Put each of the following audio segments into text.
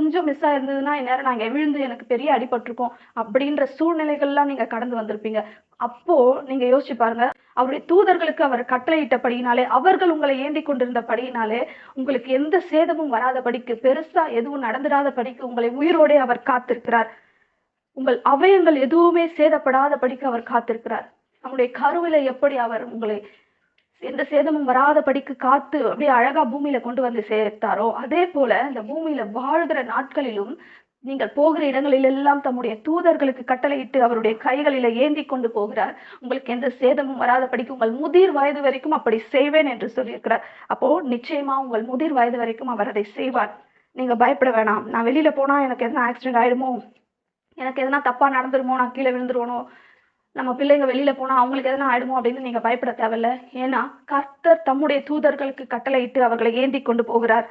கொஞ்சம் மிஸ் ஆயிருந்ததுன்னா இந்நேரம் நாங்க விழுந்து எனக்கு பெரிய அடிபட்டிருக்கோம் அப்படின்ற சூழ்நிலைகள்லாம் நீங்க கடந்து வந்திருப்பீங்க. அப்போ நீங்க யோசிச்சு பாருங்க அவருடைய தூதர்களுக்கு அவர் கட்டளையிட்டபடியினாலே அவர்கள் உங்களை ஏந்தி கொண்டிருந்தபடியினாலே உங்களுக்கு எந்த சேதமும் வராதபடிக்கு பெருசா எதுவும் நடந்துடாதபடிக்கு உங்களை உயிரோடே அவர் காத்திருக்கிறார். உங்கள் அவயங்கள் எதுவுமே சேதப்படாதபடிக்கு அவர் காத்திருக்கிறார். நம்முடைய கருவில எப்படி அவர் உங்களை எந்த சேதமும் வராதபடிக்கு காத்து அப்படியே அழகா பூமியில கொண்டு வந்து சேர்த்தாரோ அதே போல இந்த பூமியில வாழ்கிற நாட்களிலும் நீங்கள் போகிற இடங்களில் எல்லாம் தம்முடைய தூதர்களுக்கு கட்டளையிட்டு அவருடைய கைகளில ஏந்தி கொண்டு போகிறார். உங்களுக்கு எந்த சேதமும் வராதபடிக்கு உங்கள் முதிர் வயது வரைக்கும் அப்படி செய்வேன் என்று சொல்லியிருக்கிறார். அப்போ நிச்சயமா உங்கள் முதிர் வயது வரைக்கும் அவர் அதை செய்வார். நீங்க பயப்பட வேணாம். நான் வெளியில போனா எனக்கு எதனா ஆக்சிடென்ட் ஆயிடுமோ? எனக்கு எதனா தப்பா நடந்துருமோ? நான் கீழே விழுந்துருவனோ? நம்ம பிள்ளைங்க வெளியில போனா அவங்களுக்கு எதனா ஆயிடுமோ அப்படின்னு நீங்க பயப்பட தேவையில்ல. ஏன்னா கர்த்தர் தம்முடைய தூதர்களுக்கு கட்டளையிட்டு அவர்களை ஏந்தி கொண்டு போகிறார்.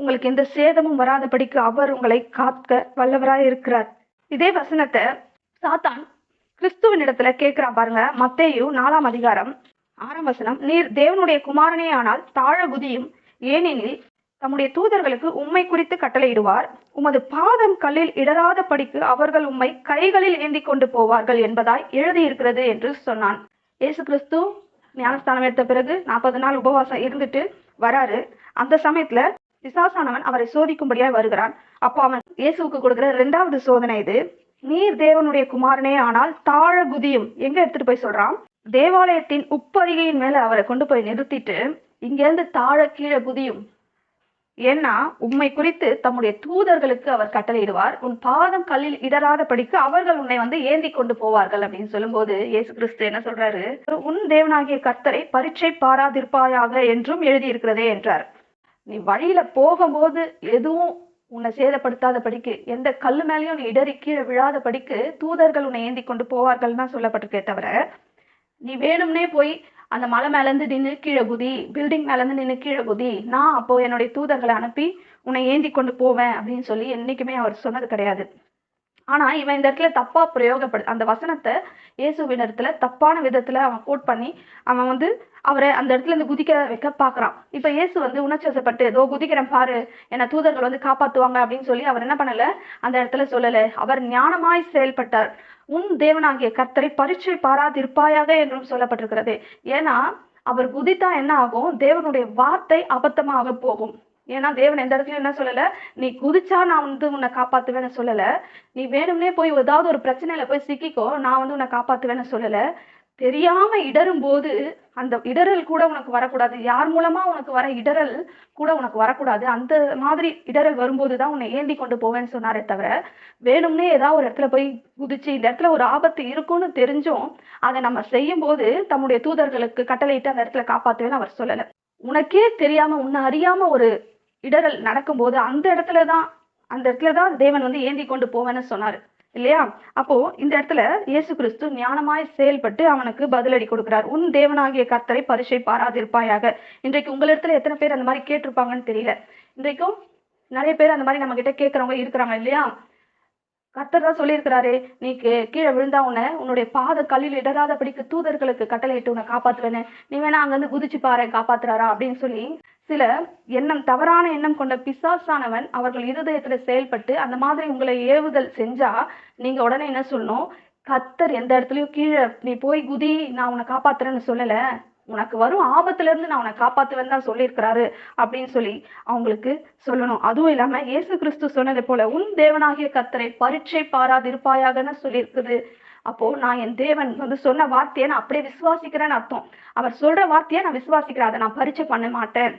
உங்களுக்கு எந்த சேதமும் வராதபடிக்கு அவர் உங்களை காக்க வல்லவராய் இருக்கிறார். இதே வசனத்தை சாத்தான் கிறிஸ்துவின் இடத்துல கேட்கிறான் பாருங்க. மத்தேயு நாலாம் அதிகாரம் ஆறாம் வசனம் நீர் தேவனுடைய குமாரனே ஆனால் தாழ குதியும் ஏனெனில் தம்முடைய தூதர்களுக்கு உம்மை குறித்து கட்டளையிடுவார். உமது பாதம் கல்லில் இடராத படிக்கு அவர்கள் உம்மை கைகளில் ஏந்தி கொண்டு போவார்கள் என்பதாய் எழுதியிருக்கிறது என்று சொன்னான். இயேசு கிறிஸ்து ஞானஸ்தானம் எடுத்த பிறகு நாற்பது நாள் உபவாசம் இருந்துட்டு வராரு. அந்த சமயத்துல பிசாசானவன் அவரை சோதிக்கும்படியாய் வருகிறான். அப்போ அவன் இயேசுவுக்கு கொடுக்குற இரண்டாவது சோதனை இது. நீர் தேவனுடைய குமாரனே ஆனால் தாழ குதியும். எங்க எடுத்துட்டு போய் சொல்றான்? தேவாலயத்தின் உப்பரிகையின் மேல அவரை கொண்டு போய் நிறுத்திட்டு இங்கேருந்து தாழ கீழே குதியும். ஏன்னா உம்மை குறித்து தம்முடைய தூதர்களுக்கு அவர் கட்டளையிடுவார். உன் பாதம் கல்லில் இடராத படிக்கு அவர்கள் உன்னை வந்து ஏந்தி கொண்டு போவார்கள் அப்படின்னு சொல்லும்போது இயேசு கிறிஸ்து என்ன சொல்றாரு? உன் தேவனாகிய கர்த்தரை பரீட்சை பாராதிருப்பாயாக என்றும் எழுதியிருக்கிறதே என்றார். நீ வழியில போகும்போது எதுவும் உன்னை சேதப்படுத்தாத படிக்கு எந்த கல்லு மேலேயும் நீ இடறி கீழே விழாத படிக்கு தூதர்கள் உன்னை ஏந்தி கொண்டு போவார்கள் தான் சொல்லப்பட்டிருக்கே தவிர நீ வேணும்னே போய் அந்த மலை மேலேருந்து நின்று கீழே குதி பில்டிங் மேலேருந்து நின்று கீழே குதி நான் அப்போ என்னுடைய தூதர்களை அனுப்பி உன்னை ஏந்தி கொண்டு போவேன் அப்படின்னு சொல்லி என்றைக்குமே அவர் சொன்னது கிடையாது. ஆனா இவன் இந்த இடத்துல தப்பா பிரயோகப்படு அந்த வசனத்தை இயேசுவின் இடத்துல தப்பான விதத்துல அவன் கோட் பண்ணி அவன் வந்து அவரை அந்த இடத்துல இருந்து குதிக்க வைக்க பாக்குறான் இப்ப இயேசு வந்து உணர்ச்சிவசப்பட்டு ஏதோ குதிக்கிறேன் பாரு என்ன தூதர்கள் வந்து காப்பாத்துவாங்க அப்படின்னு சொல்லி அவர் என்ன பண்ணல? அந்த இடத்துல சொல்லல. அவர் ஞானமாய் செயல்பட்டார். உன் தேவனாகிய கர்த்தரை பரீட்சை பாராதிருப்பாயாக என்றும் சொல்லப்பட்டிருக்கிறது. ஏன்னா அவர் குதித்தா என்ன ஆகும்? தேவனுடைய வார்த்தை அபத்தமாக போகும். ஏன்னா தேவன் எந்த இடத்துலயும் என்ன சொல்லல? நீ குதிச்சா நான் வந்து உன்னை காப்பாத்துவேன்னு சொல்லல. நீ வேணும்னே போய் ஏதாவது ஒரு பிரச்சனையில போய் சிக்கிக்கோ நான் வந்து உன்னை காப்பாத்துவேன்னு சொல்லல. தெரியாம இடரும் போது அந்த இடரல் கூட உனக்கு வரக்கூடாது. யார் மூலமா உனக்கு வர இடரல் கூட உனக்கு வரக்கூடாது. அந்த மாதிரி இடரல் வரும்போது தான் உன்னை ஏந்தி கொண்டு போவேன்னு சொன்னாரே தவிர வேணும்னே ஏதாவது ஒரு இடத்துல போய் குதிச்சு இந்த இடத்துல ஒரு ஆபத்து இருக்கும்னு தெரிஞ்சும் அதை நம்ம செய்யும் போது தம்முடைய தூதர்களுக்கு கட்டளையிட்டு அந்த இடத்துல காப்பாத்துவேன்னு அவர் சொல்லல. உனக்கே தெரியாம உன்னை அறியாம ஒரு இடரல் நடக்கும்போது அந்த இடத்துல தான் அந்த இடத்துல தான் தேவன் வந்து ஏந்தி கொண்டு போவேன்னு சொன்னார். இல்லையா? அப்போ இந்த இடத்துல இயேசு கிறிஸ்து ஞானமாய் செயல்பட்டு அவனுக்கு பதிலடி கொடுக்கிறார். உன் தேவனாகிய கர்த்தரை பரிசை பாராதிருப்பாயாக. இன்றைக்கு உங்களிடத்துல எத்தனை பேர் அந்த மாதிரி கேட்டிருப்பாங்கன்னு தெரியல. இன்றைக்கும் நிறைய பேர் அந்த மாதிரி நம்ம கிட்ட கேட்கறவங்க இருக்கிறாங்க இல்லையா? கர்த்தர் தான் சொல்லியிருக்கிறாரு நீ கீழே விழுந்தா உன்னை உன்னுடைய பாத கல்லில் இடராதபடிக்கு தூதர்களுக்கு கட்டளையிட்டு உன்னை காப்பாத்துவேன்னு நீ வேணா அங்கிருந்து குதிச்சு பாரு காப்பாத்துறாரா? அப்படின்னு சொல்லி சில எண்ணம் தவறான எண்ணம் கொண்ட பிசாசானவன் அவர்கள் இருதயத்துல செயல்பட்டு அந்த மாதிரி உங்களை ஏவுதல் செஞ்சா நீங்க உடனே என்ன சொல்லணும்? கத்தர் எந்த இடத்துலயும் கீழே நீ போய் குதி நான் உன்னை காப்பாத்துறேன்னு சொல்லல. உனக்கு வரும் ஆபத்துல இருந்து நான் உன்னை காப்பாத்துவேன் தான் சொல்லியிருக்கிறாரு அப்படின்னு சொல்லி அவங்களுக்கு சொல்லணும். அதுவும் இல்லாம இயேசு கிறிஸ்து சொன்னதை போல உன் தேவனாகிய கத்தரை பரீட்சை பாராதிருப்பாயாகன்னு சொல்லியிருக்குது. அப்போ நான் என் தேவன் வந்து சொன்ன வார்த்தையை நான் அப்படியே விசுவாசிக்கிறேன்னு அர்த்தம். அவர் சொல்ற வார்த்தையை நான் விசுவாசிக்கிறேன். அதை நான் பரீட்சை பண்ண மாட்டேன்.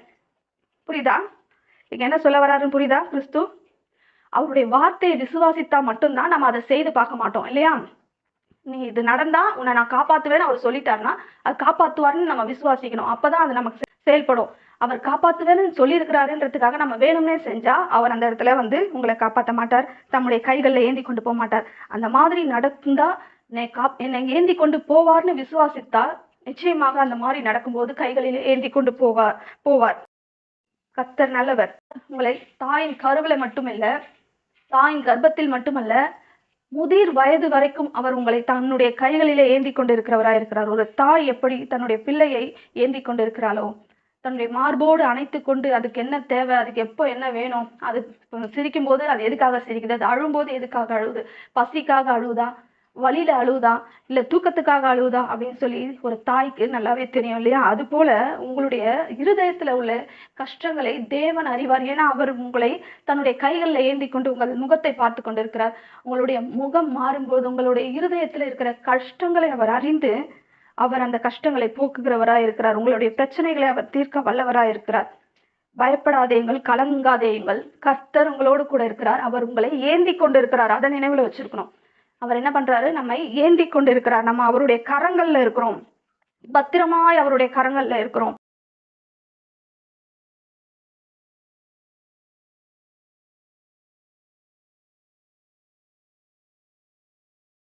புரியுதா? இங்க என்ன சொல்ல வராருன்னு புரியுதா கிறிஸ்து? அவருடைய வார்த்தையை விசுவாசித்தா மட்டும்தான் நம்ம அதை செய்து பார்க்க மாட்டோம் இல்லையா? நீ இது நடந்தா உன்னை நான் காப்பாத்துவேன்னு அவர் சொல்லிட்டாருன்னா அது காப்பாத்துவாருன்னு நம்ம விசுவாசிக்கணும். அப்பதான் அது நமக்கு செயல்படும். அவர் காப்பாத்துவேன்னு சொல்லியிருக்கிறாருன்றதுக்காக நம்ம வேணும்னே செஞ்சா அவர் அந்த இடத்துல வந்து உங்களை காப்பாற்ற மாட்டார் தம்முடைய கைகளில் ஏந்தி கொண்டு போக மாட்டார். அந்த மாதிரி நடந்தா என்னை காப் என்னை ஏந்தி கொண்டு போவார்னு விசுவாசித்தா நிச்சயமாக அந்த மாதிரி நடக்கும்போது கைகளில் ஏந்தி கொண்டு போவார் போவார். கத்தர் நல்லவர். உங்களை தாயின் கருவில மட்டுமல்ல தாயின் கர்ப்பத்தில் மட்டுமல்ல முதிர் வயது வரைக்கும் அவர் உங்களை தன்னுடைய கைகளிலே ஏந்தி கொண்டிருக்கிறவராய் இருக்கிறார். ஒரு தாய் எப்படி தன்னுடைய பிள்ளையை ஏந்தி கொண்டிருக்கிறாளோ தன்னுடைய மார்போடு அணைத்து கொண்டு அதுக்கு என்ன தேவை அதுக்கு எப்போ என்ன வேணும் அது சிரிக்கும் போது அது எதுக்காக சிரிக்குது அது அழும்போது எதுக்காக அழுகுது பசிக்காக அழுகுதா வழியில அழுவுதா? இல்ல தூக்கத்துக்காக அழுவுதா? அப்படின்னு சொல்லி ஒரு தாய்க்கு நல்லாவே தெரியும் இல்லையா? அது போல உங்களுடைய இருதயத்துல உள்ள கஷ்டங்களை தேவன் அறிவார். ஏன்னா அவர் உங்களை தன்னுடைய கைகளில் ஏந்தி கொண்டு உங்கள் முகத்தை பார்த்து கொண்டிருக்கிறார். உங்களுடைய முகம் மாறும்போது உங்களுடைய இருதயத்துல இருக்கிற கஷ்டங்களை அவர் அறிந்து அவர் அந்த கஷ்டங்களை போக்குகிறவராய் இருக்கிறார். உங்களுடைய பிரச்சனைகளை அவர் தீர்க்க வல்லவராய் இருக்கிறார். பயப்படாதேங்கள் கலங்காதேயுங்கள் கர்த்தர் உங்களோடு கூட இருக்கிறார். அவர் உங்களை ஏந்தி கொண்டு இருக்கிறார் அதை நினைவுல வச்சிருக்கணும். அவர் என்ன பண்றாரு? நம்மை ஏந்தி கொண்டு இருக்கிறார் நம்ம அவருடைய கரங்கள்ல இருக்கிறோம். பத்திரமாய் அவருடைய கரங்கள்ல இருக்கிறோம்.